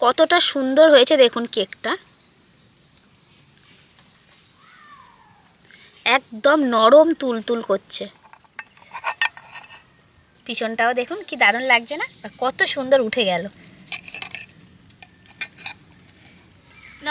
কতটা সুন্দর হয়েছে দেখুন কেকটা। একদম নরম তুলতুল করছে। পিছনটাও দেখুন কি দারুণ লাগছে না? কত সুন্দর উঠে গেল।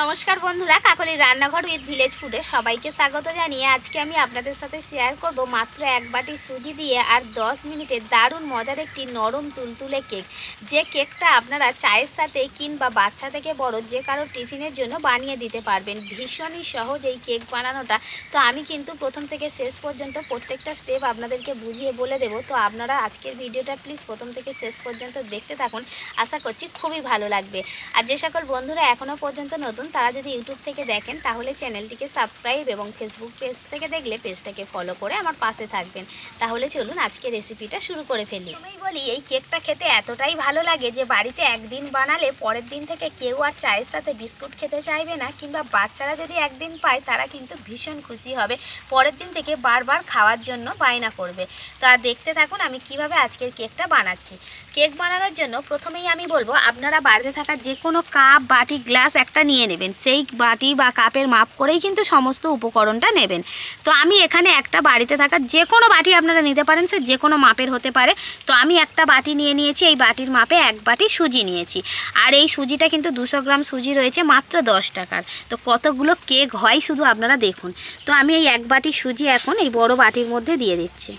নমস্কার বন্ধুরা, কাকলি রান্নাঘর উইথ ভিলেজ ফুডে সবাইকে স্বাগত জানিয়ে আজকে আমি আপনাদের সাথে শেয়ার করব মাত্র এক বাটি সুজি দিয়ে আর 10 মিনিটে দারুণ মজার একটি নরম তুলতুলে কেক যে কেকটা আপনারা চায়ের সাথে কিংবা বাচ্চা থেকে বড় যে কারও টিফিনের জন্য বানিয়ে দিতে পারবেন, ভীষণই সহজ এই কেক বানানোটা। তো আমি কিন্তু প্রথম থেকে শেষ পর্যন্ত প্রত্যেকটা স্টেপ আপনাদেরকে বুঝিয়ে বলে দেব। তো আপনারা আজকের ভিডিওটা প্লিজ প্রথম থেকে শেষ পর্যন্ত দেখতে থাকুন। আশা করছি খুবই ভালো লাগবে। আর যে সকল বন্ধুরা এখনও পর্যন্ত নতুন তারা যদি ইউটিউব থেকে দেখেন, তাহলে চ্যানেলটিকে সাবস্ক্রাইব এবং ফেসবুক পেজ থেকে দেখলে পেজটাকে ফলো করে আমার পাশে থাকবেন। তাহলে চলুন আজকে রেসিপিটা শুরু করে ফেলি। আমি বলি, এই কেকটা খেতে এতটাই ভালো লাগে যে বাড়িতে একদিন বানালে পরের দিন থেকে কেউ আর চায়ের সাথে বিস্কুট খেতে চাইবে না, কিংবা বাচ্চারা যদি একদিন পায়, তারা কিন্তু ভীষণ খুশি হবে। পরের দিন থেকে বারবার খাওয়ার জন্য বায়না করবে। তো দেখতে থাকুন আমি কীভাবে আজকের কেকটা বানাচ্ছি। কেক বানানোর জন্য প্রথমেই আমি বলব, আপনারা বাড়িতে থাকা যে কোনো কাপ বাটি গ্লাস একটা নিয়ে নেবেন। সেই বাটি বা কাপের মাপ করেই কিন্তু সমস্ত উপকরণটা নেবেন। তো আমি এখানে একটা বাড়িতে থাকা যে কোনো বাটি আপনারা নিতে পারেন সে যে কোনো মাপের হতে পারে। তো আমি একটা বাটি নিয়ে নিয়েছি, এই বাটির মাপে এক বাটি সুজি নিয়েছি। আর এই সুজিটা কিন্তু দুশো গ্রাম সুজি রয়েছে মাত্র দশ টাকার। তো কতগুলো কেক হয় শুধু আপনারা দেখুন। তো আমি এই এক বাটি সুজি এখন এই বড় বাটির মধ্যে দিয়ে দিচ্ছি।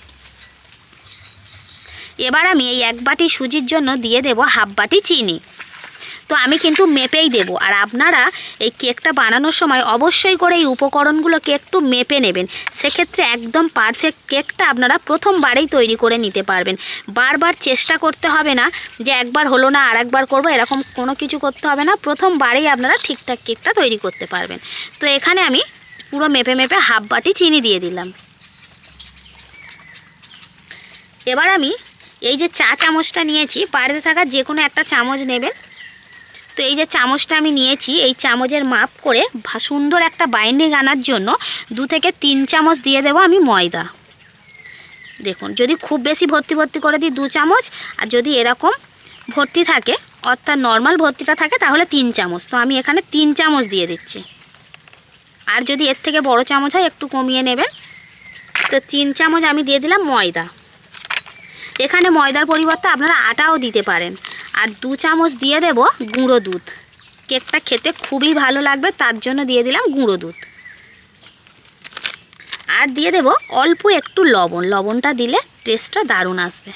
এবার আমি এই এক বাটি সুজির জন্য দিয়ে দেব হাফ বাটি চিনি। তো আমি কিন্তু মেপেই দেব। আর আপনারা এই কেকটা বানানোর সময় অবশ্যই করে এই উপকরণগুলোকে একটু মেপে নেবেন। সেক্ষেত্রে একদম পারফেক্ট কেকটা আপনারা প্রথমবারেই তৈরি করে নিতে পারবেন। বারবার চেষ্টা করতে হবে না যে একবার হলো না আর একবার করব, এরকম কোনো কিছু করতে হবে না। প্রথমবারেই আপনারা ঠিকঠাক কেকটা তৈরি করতে পারবেন। তো এখানে আমি পুরো মেপে মেপে হাফ বাটি চিনি দিয়ে দিলাম। এবার আমি এই যে চা চামচটা নিয়েছি, বাড়িতে থাকা যে কোনো একটা চামচ নেবেন। তো এই যে চামচটা আমি নিয়েছি, এই চামচের মাপ করে সুন্দর একটা বাইন্ডিং আনার জন্য দু থেকে তিন চামচ দিয়ে দেবো আমি ময়দা। দেখুন, যদি খুব বেশি ভর্তি ভর্তি করে দিই দু চামচ, আর যদি এরকম ভর্তি থাকে, অর্থাৎ নর্মাল ভর্তিটা থাকে, তাহলে তিন চামচ। তো আমি এখানে তিন চামচ দিয়ে দিচ্ছি। আর যদি এর থেকে বড় চামচ হয়, একটু কমিয়ে নেবেন। তো তিন চামচ আমি দিয়ে দিলাম ময়দা। এখানে ময়দার পরিবর্তে আপনারা আটাও দিতে পারেন। আর দু চামচ দিয়ে দেব গুঁড়ো দুধ। কেকটা খেতে খুবই ভালো লাগবে, তার জন্য দিয়ে দিলাম গুঁড়ো দুধ। আর দিয়ে দেব অল্প একটু লবণ, লবণটা দিলে টেস্টটা দারুণ আসবে।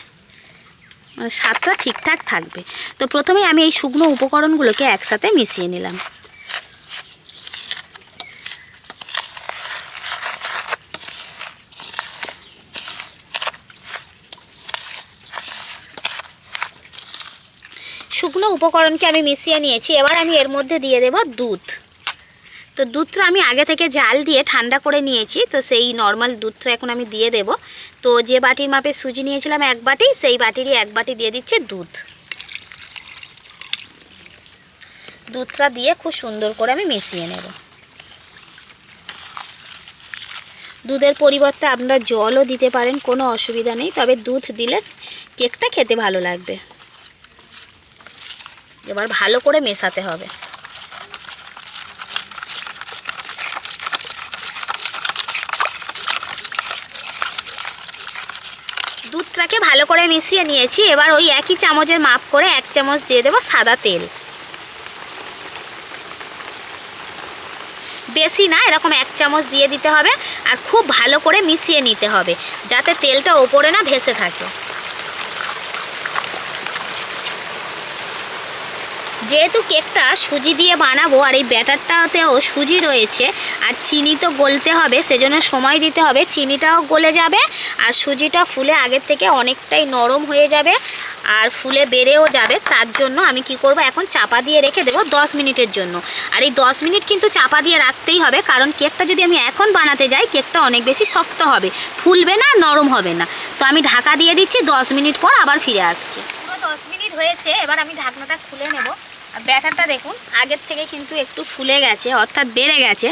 মানে স্বাদটা ঠিকঠাক থাকবে। তো প্রথমে আমি এই শুকনো উপকরণগুলোকে একসাথে মিশিয়ে নিলাম। শুকনো উপকরণকে আমি মিশিয়ে নিয়েছি, এবার আমি এর মধ্যে দিয়ে দেব দুধ। তো দুধটা আমি আগে থেকে জাল দিয়ে ঠান্ডা করে নিয়েছি, তো সেই নর্মাল দুধটা এখন আমি দিয়ে দেব। তো যে বাটির মাপে সুজি নিয়েছিলাম এক বাটি, সেই বাটিরই এক বাটি দিয়ে দিচ্ছে দুধ। দুধটা দিয়ে খুব সুন্দর করে আমি মিশিয়ে নেব। দুধের পরিবর্তে আপনারা জলও দিতে পারেন, কোনো অসুবিধা নেই, তবে দুধ দিলে কেকটা খেতে ভালো লাগবে। এবার ভালো করে মেশাতে হবে। দুধটাকে ভালো করে মিশিয়ে নিয়েছি। এবার ওই একই চামচের মাপ করে এক চামচ দিয়ে দেবো সাদা তেল। বেশি না, এরকম এক চামচ দিয়ে দিতে হবে। আর খুব ভালো করে মিশিয়ে নিতে হবে, যাতে তেলটা ওপরে না ভেসে থাকে। যেহেতু কেকটা সুজি দিয়ে বানাবো আর এই ব্যাটারটাতেও সুজি রয়েছে, আর চিনি তো গলতে হবে, সেজন্য সময় দিতে হবে। চিনিটাও গলে যাবে আর সুজিটা ফুলে আগের থেকে অনেকটাই নরম হয়ে যাবে আর ফুলে বেড়েও যাবে। তার জন্য আমি কি করব, এখন চাপা দিয়ে রেখে দেবো দশ মিনিটের জন্য। আর এই দশ মিনিট কিন্তু চাপা দিয়ে রাখতেই হবে, কারণ কেকটা যদি আমি এখন বানাতে যাই, কেকটা অনেক বেশি শক্ত হবে, ফুলবে না, নরম হবে না। তো আমি ঢাকা দিয়ে দিচ্ছি, দশ মিনিট পর আবার ফিরে আসছি। পুরো দশ মিনিট হয়েছে, এবার আমি ঢাকনাটা খুলে নেব। আর ব্যাটারটা দেখুন, আগের থেকে কিন্তু একটু ফুলে গেছে, অর্থাৎ বেড়ে গেছে।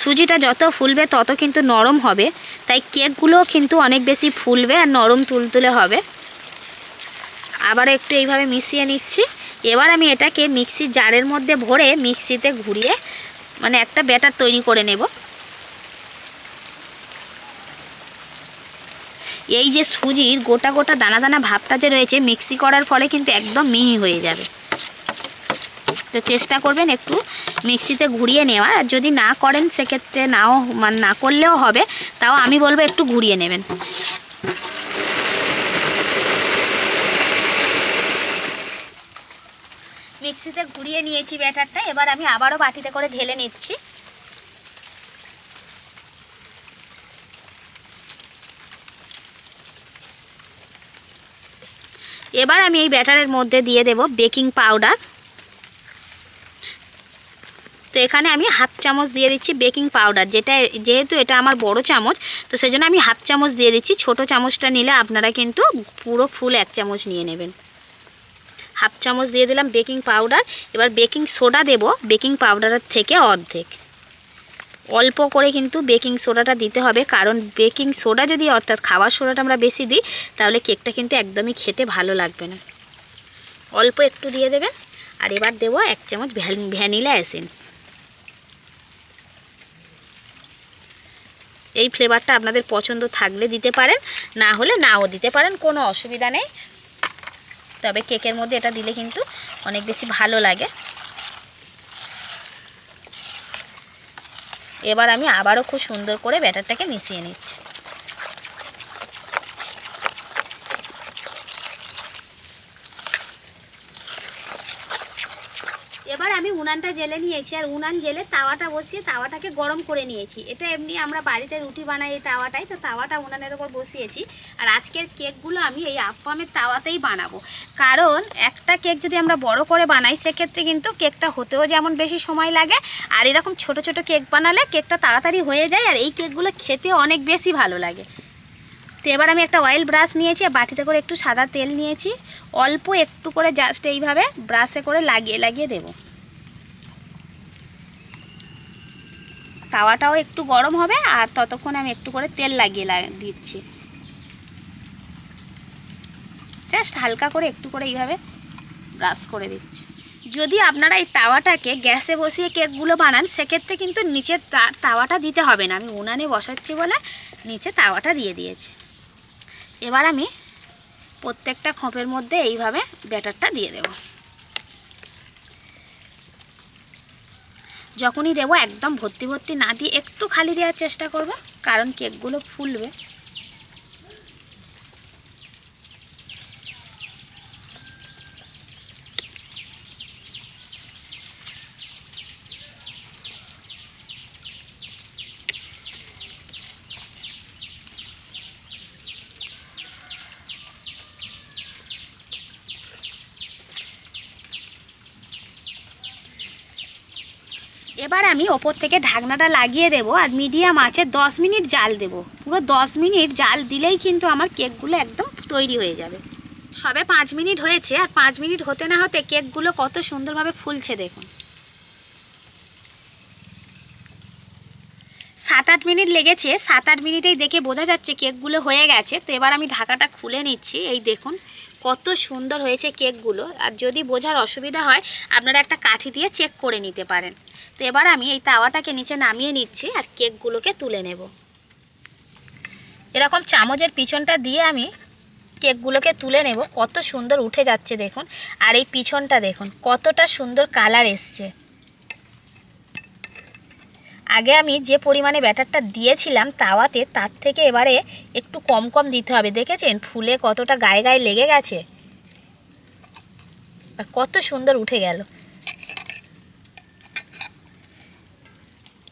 সুজিটা যত ফুলবে তত কিন্তু নরম হবে। তাই কেকগুলোও কিন্তু অনেক বেশি ফুলবে আর নরম তুলতুলে হবে। আবার একটু এইভাবে মিশিয়ে নিচ্ছি। এবার আমি এটাকে মিক্সির জারের মধ্যে ভরে মিক্সিতে ঘুরিয়ে মানে একটা ব্যাটার তৈরি করে নেব। এই যে সুজির গোটা গোটা দানা দানা ভাবটা যে রয়েছে, মিক্সি করার ফলে কিন্তু একদম মিহি হয়ে যাবে। তো চেষ্টা করবেন একটু মিক্সিতে ঘুরিয়ে নেওয়ার। আর যদি না করেন, সেক্ষেত্রে নাও মানে না করলেও হবে, তাও আমি বলব একটু ঘুরিয়ে নেবেন। মিক্সিতে ঘুরিয়ে নিয়েছি ব্যাটারটা, এবার আমি আবারও বাটিতে করে ঢেলে নিচ্ছি। এবার আমি এই ব্যাটারের মধ্যে দিয়ে দেব বেকিং পাউডার। এখানে আমি হাফ চামচ দিয়ে দিচ্ছি বেকিং পাউডার, যেটা যেহেতু এটা আমার বড় চামচ, তো সেজন্য আমি হাফ চামচ দিয়ে দিচ্ছি। ছোট চামচটা নিলে আপনারা কিন্তু পুরো ফুল এক চামচ নিয়ে নেবেন। হাফ চামচ দিয়ে দিলাম বেকিং পাউডার। এবার বেকিং সোডা দেব, বেকিং পাউডারের থেকে অর্ধেক। অল্প করে কিন্তু বেকিং সোডাটা দিতে হবে, কারণ বেকিং সোডা যদি অর্থাৎ খাবার সোডাটা আমরা বেশি দিই, তাহলে কেকটা কিন্তু একদমই খেতে ভালো লাগবে না। অল্প একটু দিয়ে দেবেন, আর এবার দেবো এক চামচ ভ্যানিলা এসেন্স। এই ফ্লেভারটা আপনাদের পছন্দ থাকলে দিতে পারেন, না হলে নাও দিতে পারেন, কোনো অসুবিধা নেই। তবে কেকের মধ্যে এটা দিলে কিন্তু অনেক বেশি ভালো লাগে। এবার আমি আবারও খুব সুন্দর করে ব্যাটারটাকে মিশিয়ে নিচ্ছি এবার আমি উনানটা জেলে নিয়েছি, আর উনান জেলে তাওয়াটা বসিয়ে তাওয়াটাকে গরম করে নিয়েছি। এটা এমনি আমরা বাড়িতে রুটি বানাই এই তাওয়াটাই, তো তাওয়াটা উনানের ওপর বসিয়েছি। আর আজকের কেকগুলো আমি এই আপামের তাওয়াতেই বানাবো। কারণ একটা কেক যদি আমরা বড় করে বানাই, সেক্ষেত্রে কিন্তু কেকটা হতেও যেমন বেশি সময় লাগে, আর এরকম ছোট ছোট কেক বানালে কেকটা তাড়াতাড়ি হয়ে যায়, আর এই কেকগুলো খেতে অনেক বেশি ভালো লাগে। তো এবার আমি একটা অয়েল ব্রাশ নিয়েছি, আর বাটিতে করে একটু সাদা তেল নিয়েছি। অল্প একটু করে জাস্ট এইভাবে ব্রাশে করে লাগিয়ে লাগিয়ে দেব। তাওয়াটাও একটু গরম হবে আর ততক্ষণ আমি একটু করে তেল লাগিয়ে দিচ্ছি। জাস্ট হালকা করে একটু করে এইভাবে ব্রাশ করে দিচ্ছি। যদি আপনারা এই তাওয়াটাকে গ্যাসে বসিয়ে কেকগুলো বানান, সেক্ষেত্রে কিন্তু নিচে তাওয়াটা দিতে হবে না। আমি উনানে বসাচ্ছি বলে নিচে তাওয়াটা দিয়ে দিয়েছি। এবার আমি প্রত্যেকটা খোপের মধ্যে এইভাবে ব্যাটারটা দিয়ে দেব। যখনই দেবো, একদম ভর্তি ভর্তি না দিয়ে একটু খালি দেওয়ার চেষ্টা করব, কারণ কেকগুলো ফুলবে। এবার আমি ওপর থেকে ঢাকনাটা লাগিয়ে দেব আর মিডিয়াম আছে দশ মিনিট জাল দেব। পুরো দশ মিনিট জাল দিলেই কিন্তু আমার কেকগুলো একদম তৈরি হয়ে যাবে। সবে পাঁচ মিনিট হয়েছে আর পাঁচ মিনিট হতে না হতে কেকগুলো কত সুন্দরভাবে ফুলছে দেখুন। সাত আট মিনিট লেগেছে, সাত আট মিনিটেই দেখে বোঝা যাচ্ছে কেকগুলো হয়ে গেছে। তো এবার আমি ঢাকাটা খুলে নিচ্ছি, এই দেখুন কত সুন্দর হয়েছে কেকগুলো। আর যদি বোঝার অসুবিধা হয়, আপনারা একটা কাঠি দিয়ে চেক করে নিতে পারেন। তো এবার আমি এই তাওয়াটাকে নিচে নামিয়ে নিচ্ছি আর কেকগুলোকে তুলে নেব। এরকম চামচের পিছনটা দিয়ে আমি কেকগুলোকে তুলে নেব। কত সুন্দর উঠে যাচ্ছে দেখুন। আর এই পিছনটা দেখুন, কতটা সুন্দর কালার এসছে। আগে আমি যে পরিমাণে ব্যাটারটা দিয়েছিলাম তাওয়াতে, তার থেকে এবারে একটু কম কম দিতে হবে। দেখেছেন? ফুলে কতটা গায়ে গায়ে লেগে গেছে। আর কত সুন্দর উঠে গেল।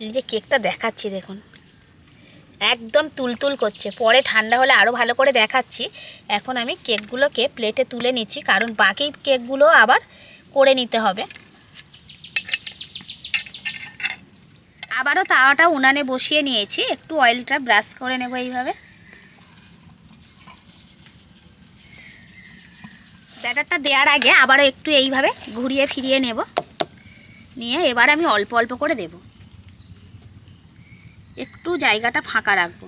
এই যে কেকটা দেখাচ্ছি দেখুন। একদম তুলতুল করছে। পরে ঠান্ডা হলে আরও ভালো করে দেখাচ্ছি। এখন আমি কেকগুলোকে প্লেটে তুলে নিচ্ছি, কারণ বাকি কেকগুলো আবার করে নিতে হবে। আবারও তাওয়াটা উনানে বসিয়ে নিয়েছি। একটু অয়েলটা ব্রাশ করে নেব এইভাবে। ব্যাটারটা দেওয়ার আগে আবারও একটু এইভাবে ঘুরিয়ে ফিরিয়ে নেব। নিয়ে এবার আমি অল্প অল্প করে দেব। একটু জায়গাটা ফাঁকা রাখব।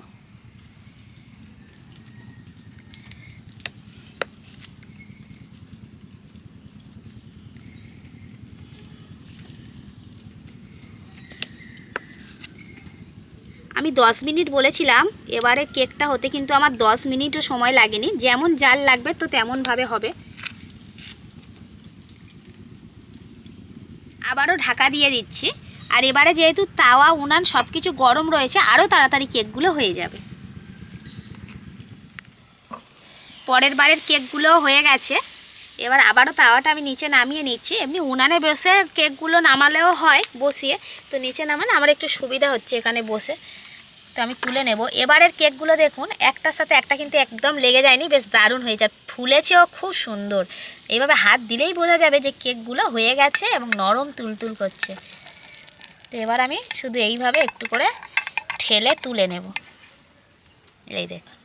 আমি 10 মিনিট বলেছিলাম, এবারে কেকটা হতে কিন্তু আমার 10 মিনিটও সময় লাগেনি। যেমন জাল লাগবে তো তেমনভাবে হবে। আবারও ঢাকা দিয়ে দিচ্ছি। আর এবারে যেহেতু তাওয়া, উনান সব কিছু গরম রয়েছে আরও তাড়াতাড়ি কেকগুলো হয়ে যাবে। পরের বারের কেকগুলো হয়ে গেছে। এবার আবারও তাওয়াটা আমি নিচে নামিয়ে নিচ্ছি। এমনি উনানে বসে কেকগুলো নামালেও হয়, বসিয়ে। তো নিচে নামালে আমার একটু সুবিধা হচ্ছে এখানে বসে। তো আমি তুলে নেব। এবারের কেকগুলো দেখুন, একটার সাথে একটা কিন্তু একদম লেগে যায়নি, বেশ দারুণ হয়ে যায়। ফুলেছেও খুব সুন্দর। এইভাবে হাত দিলেই বোঝা যাবে যে কেকগুলো হয়ে গেছে এবং নরম তুলতুল করছে। তো এবার আমি শুধু এইভাবে একটু করে ঠেলে তুলে নেব। এই দেখুন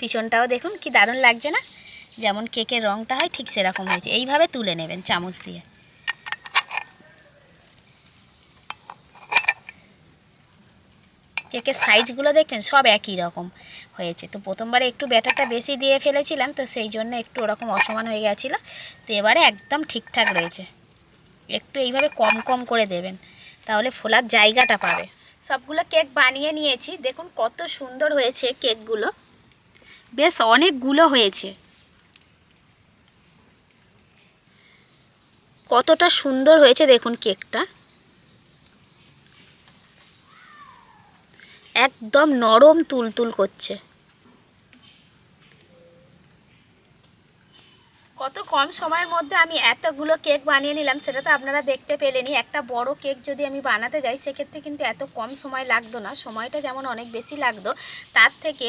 পিছনটাও দেখুন কি দারুণ লাগছে না? যেমন কেকের রঙটা হয় ঠিক সেরকম হয়েছে। এইভাবে তুলে নেবেন চামচ দিয়ে। কেকের সাইজগুলো দেখছেন, সব একই রকম হয়েছে। তো প্রথমবারে একটু ব্যাটারটা বেশি দিয়ে ফেলেছিলাম, তো সেই জন্য একটু ওরকম অসমান হয়ে গেছিল। তো এবারে একদম ঠিকঠাক রয়েছে। একটু এইভাবে কম কম করে দেবেন, তাহলে ফোলার জায়গাটা পাবে। সবগুলো কেক বানিয়ে নিয়েছি, দেখুন কত সুন্দর হয়েছে কেকগুলো বেশ অনেকগুলো হয়েছে। কতটা সুন্দর হয়েছে দেখুন কেকটা একদম নরম তুলতুল করছে কত কম সময়ের মধ্যে আমি এতগুলো কেক বানিয়ে নিলাম, সেটা তো আপনারা দেখতে পেলেনি একটা বড় কেক যদি আমি বানাতে যাই, সেক্ষেত্রে কিন্তু এত কম সময় লাগতো না, সময়টা যেমন অনেক বেশি লাগতো, তার থেকে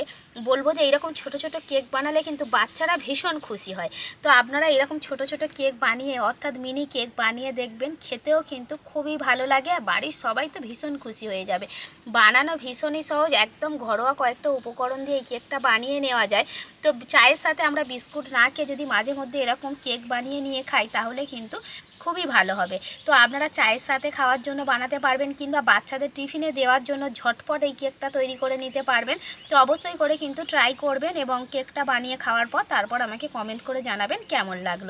বলব যে এরকম ছোট ছোট কেক বানালে কিন্তু বাচ্চারা ভীষণ খুশি হয়। তো আপনারা এরকম ছোট ছোট কেক বানিয়ে, অর্থাৎ মিনি কেক বানিয়ে দেখবেন, খেতেও কিন্তু খুবই ভালো লাগে, আর বাড়ির সবাই তো ভীষণ খুশি হয়ে যাবে। বানানো ভীষণই সহজ, একদম ঘরোয়া কয়েকটা উপকরণ দিয়ে এই কেকটা বানিয়ে নেওয়া যায়। তো চায়ের সাথে আমরা বিস্কুট না খেয়ে যদি মাঝে মধ্যে এরকম কেক বানিয়ে নিয়ে খাই, তাহলে কিন্তু খুবই ভালো হবে। তো আপনারা চায়ের সাথে খাওয়ার জন্য বানাতে পারবেন কিংবা বাচ্চাদের টিফিনে দেওয়ার জন্য ঝটপট এই কেকটা তৈরি করে নিতে পারবেন। তো অবশ্যই করে কিন্তু ট্রাই করবেন এবং কেকটা বানিয়ে খাওয়ার পর তারপর আমাকে কমেন্ট করে জানাবেন কেমন লাগল।